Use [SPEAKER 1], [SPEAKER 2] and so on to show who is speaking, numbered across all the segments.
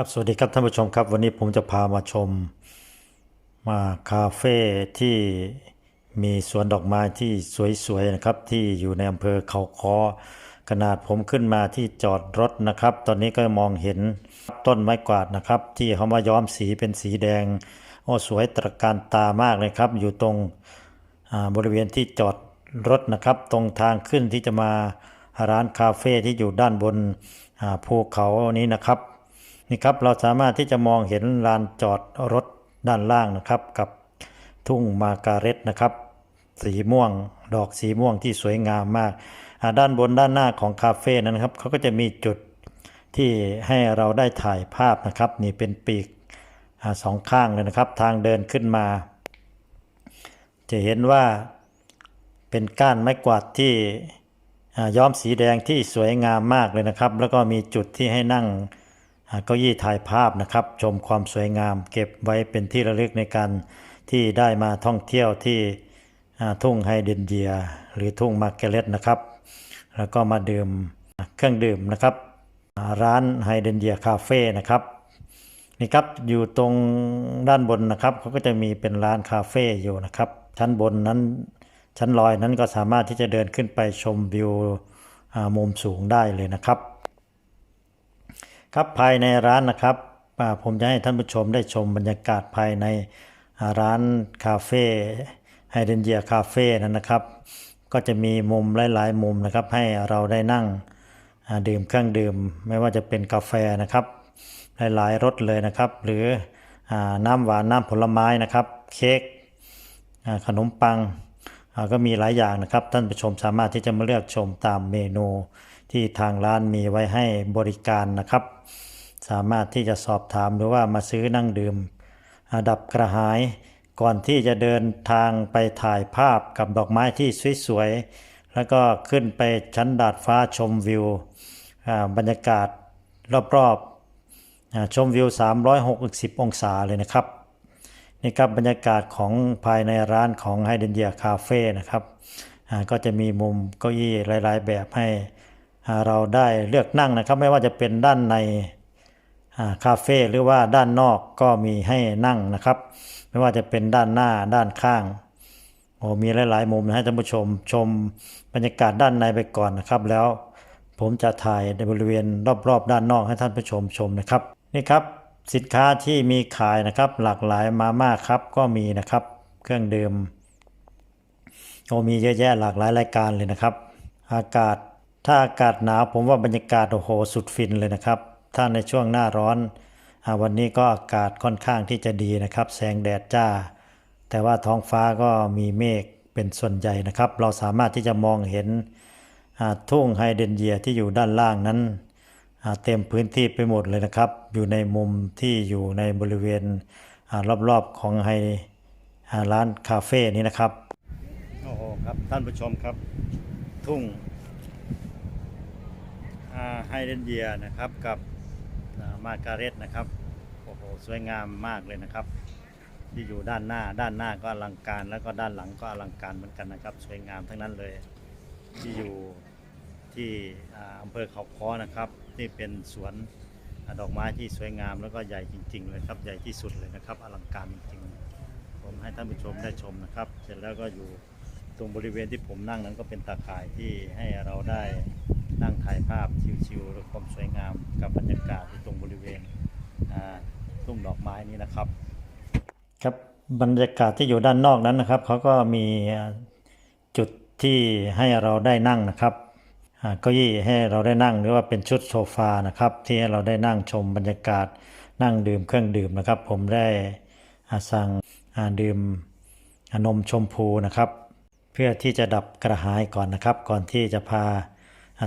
[SPEAKER 1] ครับสวัสดีครับท่านผู้ชมครับ วันนี้ผมจะพามาชม มาคาเฟ่ที่มีสวนดอกไม้ที่สวยๆนะครับ ที่อยู่ในอำเภอเขาคอขนาดผมขึ้นมาที่จอดรถนะครับ ตอนนี้ก็มองเห็นต้นไม้กวาดนะครับ ที่เขามาย้อมสีเป็นสีแดงโอ้สวยตระการตามากเลยครับ อยู่ตรงบริเวณที่จอดรถนะครับ ตรงทางขึ้นที่จะมาร้านคาเฟ่ที่อยู่ด้านบนภูเขานี้นะครับ นี่ครับเราสามารถที่จะมองเห็นลานจอดรถด้านล่างนะครับ กับทุ่งมาการ็ตนะครับ สีม่วงดอกสีม่วงที่สวยงามมากาด้านบนด้านหน้าของคาเฟ่นั้นครับเขาก็จะมีจุดที่ให้เราได้ถ่ายภาพนะครับ นี่เป็นปีกอสองข้างเลยนะครับ ทางเดินขึ้นมา จะเห็นว่าเป็นก้านไม้กวาดที่ย้อมสีแดงที่สวยงามมากเลยนะครับ แล้วก็มีจุดที่ให้นั่ง เก้าอี้ถ่ายภาพนะครับ ชมความสวยงาม เก็บไว้เป็นที่ระลึกในการที่ได้มาท่องเที่ยวที่ทุ่งไฮเดนเยีย หรือทุ่งมาร์เกเลตนะครับ แล้วก็มาดื่มเครื่องดื่มนะครับ ร้านไฮเดนเยียคาเฟ่นะครับนี่ครับอยู่ตรงด้านบนนะครับเขาก็จะมีเป็นร้านคาเฟ่อยู่นะครับ ชั้นบนนั้นชั้นลอยนั้นก็สามารถที่จะเดินขึ้นไปชมวิวมุมสูงได้เลยนะครับ ครับภายในร้านนะครับผมจะให้ท่านผู้ชมได้ชมบรรยากาศภายในร้านคาเฟ่ไฮเดนเยียคาเฟ่นั้นนะครับ ก็จะมีมุมหลาย ๆ มุมนะครับ ให้เราได้นั่งดื่มเครื่องดื่ม ไม่ว่าจะเป็นกาแฟนะครับ หลาย ๆรสเลยนะครับ หรืออน้ำหวานน้ำผลไม้นะครับ เค้กขนมปังก็มีหลายอย่างนะครับ ท่านผู้ชมสามารถที่จะมาเลือกชมตามเมนู ที่ทางร้านมีไว้ให้บริการนะครับ สามารถที่จะสอบถามหรือว่ามาซื้อนั่งดื่มอาดับกระหาย ก่อนที่จะเดินทางไปถ่ายภาพกับดอกไม้ที่สวยๆแล้วก็ขึ้นไปชั้นดาดฟ้าชมวิวบรรยากาศรอบๆชมวิว 360 องศาเลยนะครับนี่ครับบรรยากาศของภายในร้านของไฮเดนเยียคาเฟ่นะครับก็จะมีมุมเก้าอี้หลาย ๆ แบบให้ เราได้เลือกนั่งนะครับ ไม่ว่าจะเป็นด้านในคาเฟ่หรือว่าด้านนอกก็มีให้นั่งนะครับ ไม่ว่าจะเป็นด้านหน้าด้านข้างโอ้มีหลาย ๆ มุมนะให้ท่านผู้ชมชมบรรยากาศด้านในไปก่อนนะครับ แล้วผมจะถ่ายในบริเวณรอบ ๆ ด้านนอกให้ท่านผู้ชมชมนะครับ นี่ครับสินค้าที่มีขายนะครับ หลากหลายมามากครับก็มีนะครับ เครื่องดื่มโอ้มีเยอะแยะหลากหลายรายการเลยนะครับ อากาศ ถ้าอากาศหนาวผมว่าบรรยากาศโอ้โหสุดฟินเลยนะครับ ถ้าในช่วงหน้าร้อนอวันนี้ก็อากาศค่อนข้างที่จะดีนะครับ แสงแดดจ้า แต่ว่าท้องฟ้าก็มีเมฆเป็นส่วนใหญ่นะครับ เราสามารถที่จะมองเห็นทุ่งไฮเดรนเยียที่อยู่ด้านล่างนั้นเต็มพื้นที่ไปหมดเลยนะครับ อยู่ในมุมที่อยู่ในบริเวณอรอบๆของไฮร้านคาเฟ่นี้นะครับ โอ้โหครับท่านผู้ชมครับ ทุ่ง ไฮเดนเยียนะครับกับมาการ็ตนะครับโอ้โหสวยงามมากเลยนะครับ ที่อยู่ด้านหน้าด้านหน้าก็อลังการ แล้วก็ด้านหลังก็อลังการเหมือนกันนะครับ สวยงามทั้งนั้นเลย ที่อยู่ที่อ่าอำเภอเขาค้อนะครับที่เป็นสวนดอกไม้ที่สวยงามแล้วก็ใหญ่จริง ๆ เลยครับใหญ่ที่สุดเลยนะครับ อลังการจริงๆ ผมให้ท่านผู้ชมได้ชมนะครับ เสร็จแล้วก็อยู่ตรงบริเวณที่ผมนั่งนั้นก็เป็นตาข่ายที่ให้เราได้ นั่งถ่ายภาพชิวๆและความสวยงามกับบรรยากาศที่ตรงบริเวณทุ่งดอกไม้นี้นะครับ ครับบรรยากาศที่อยู่ด้านนอกนั้นนะครับเขาก็มีจุดที่ให้เราได้นั่งนะครับเก้าอี้ให้เราได้นั่งหรือว่าเป็นชุดโซฟานะครับ ที่ให้เราได้นั่งชมบรรยากาศนั่งดื่มเครื่องดื่มนะครับ ผมได้สั่งดื่มนมชมพูนะครับ เพื่อที่จะดับกระหายก่อนนะครับ ก่อนที่จะพา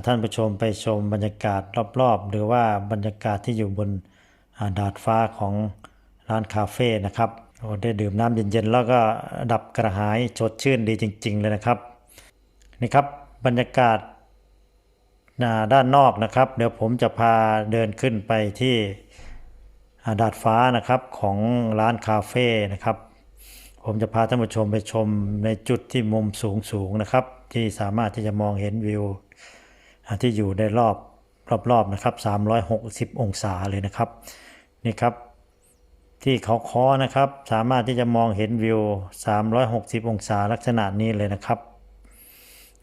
[SPEAKER 1] ท่านผู้ชมไปชมบรรยากาศรอบๆ หรือว่าบรรยากาศที่อยู่บนดาดฟ้าของร้านคาเฟ่นะครับโอ้ได้ดื่มน้ำเย็นๆ แล้วก็ดับกระหายสดชื่นดีจริง ๆ เลยนะครับ นี่ครับบรรยากาศาด้านนอกนะครับ เดี๋ยวผมจะพาเดินขึ้นไปที่ดาดฟ้านะครับของร้านคาเฟ่นะครับ ผมจะพาท่านผู้ชมไปชมในจุดที่มุมสูงๆนะครับ ที่สามารถที่จะมองเห็นวิว ที่อยู่ในรอบรอบๆนะครับ360 องศาเลยนะครับนี่ครับ ที่เขาคอนะครับ สามารถที่จะมองเห็นวิว 360 องศาลักษณะนี้เลยนะครับ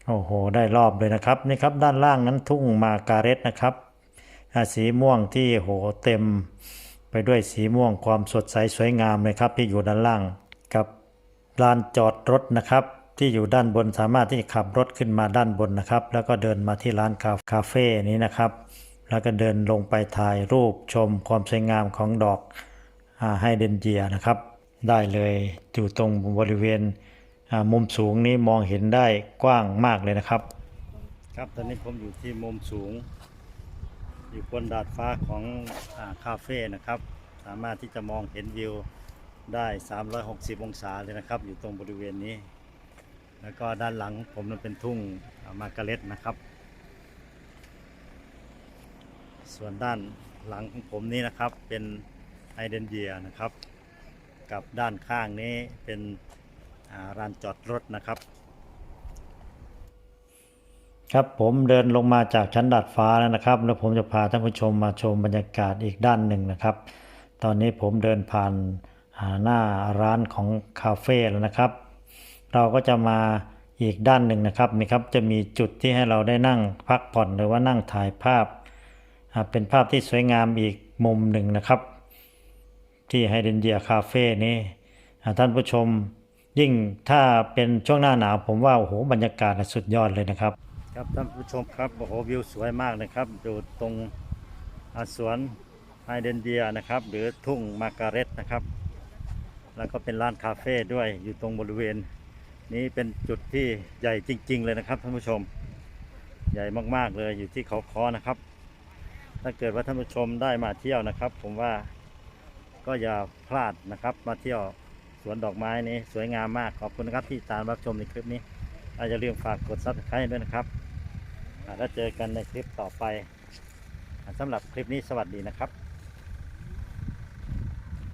[SPEAKER 1] โอ้โหได้รอบเลยนะครับนี่ครับด้านล่างนั้นทุ่งมาการเรตนะครับสีม่วงที่โหเต็มไปด้วยสีม่วงความสดใสสวยงามเลยครับที่อยู่ด้านล่างกับลานจอดรถนะครับ ที่อยู่ด้านบนสามารถที่จะขับรถขึ้นมาด้านบนนะครับ แล้วก็เดินมาที่ร้านคาคาเฟ่นี้นะครับ แล้วก็เดินลงไปถ่ายรูปชมความสวยงามของดอกอไฮเดรนเจียนะครับ ได้เลยอยู่ตรงบริเวณมุมสูงนี้มองเห็นได้กว้างมากเลยนะครับ ครับตอนนี้ผมอยู่ที่มุมสูง อยู่บนดาดฟ้าของอาคาเฟ่นะครับ สามารถที่จะมองเห็นวิวได้ 360 องศาเลยนะครับ อยู่ตรงบริเวณนี้ แล้วก็ด้านหลังผมนั้นเป็นทุ่งมาการเร็ตนะครับ ส่วนด้านหลังของผมนี้นะครับเป็นไฮเดนเดียนะครับ กับด้านข้างนี้เป็นร้านจอดรถนะครับ ครับผมเดินลงมาจากชั้นดาดฟ้าแล้วนะครับ แล้วผมจะพาท่านผู้ชมมาชมบรรยากาศอีกด้านหนึ่งนะครับ ตอนนี้ผมเดินผ่านหน้าร้านของคาเฟ่แล้วนะครับ เราก็จะมาอีกด้านหนึ่งนะครับนี่ครับจะมีจุดที่ให้เราได้นั่งพักผ่อนหรือว่านั่งถ่ายภาพ เป็นภาพที่สวยงามอีกมุมหนึ่งนะครับ ที่ไฮเดนเดียคาเฟ่นี้ท่านผู้ชมยิ่งถ้าเป็นช่วงหน้าหนาวผมว่าโอ้โหบรรยากาศสุดยอดเลยนะครับ ครับท่านผู้ชมครับโอ้โหวิวสวยมากนะครับอยู่ตรงสวนไฮเดนเดียนะครับ หรือทุ่งมาการเร็ตนะครับ แล้วก็เป็นร้านคาเฟ่ด้วยอยู่ตรงบริเวณ นี้เป็นจุดที่ใหญ่จริง ๆ เลยนะครับท่านผู้ชม ใหญ่มากๆเลยอยู่ที่เขาคอนะครับ ถ้าเกิดว่าท่านผู้ชมได้มาเที่ยวนะครับ ผมว่าก็อย่าพลาดนะครับ มาเที่ยวสวนดอกไม้นี้สวยงามมากขอบคุณนะครับที่ตามรับชมในคลิปนี้อาอย่าลืมฝากกดซับสไครต์ด้วยนะครับอ่าแล้วเจอกันในคลิปต่อไปสำหรับคลิปนี้สวัสดีนะครับ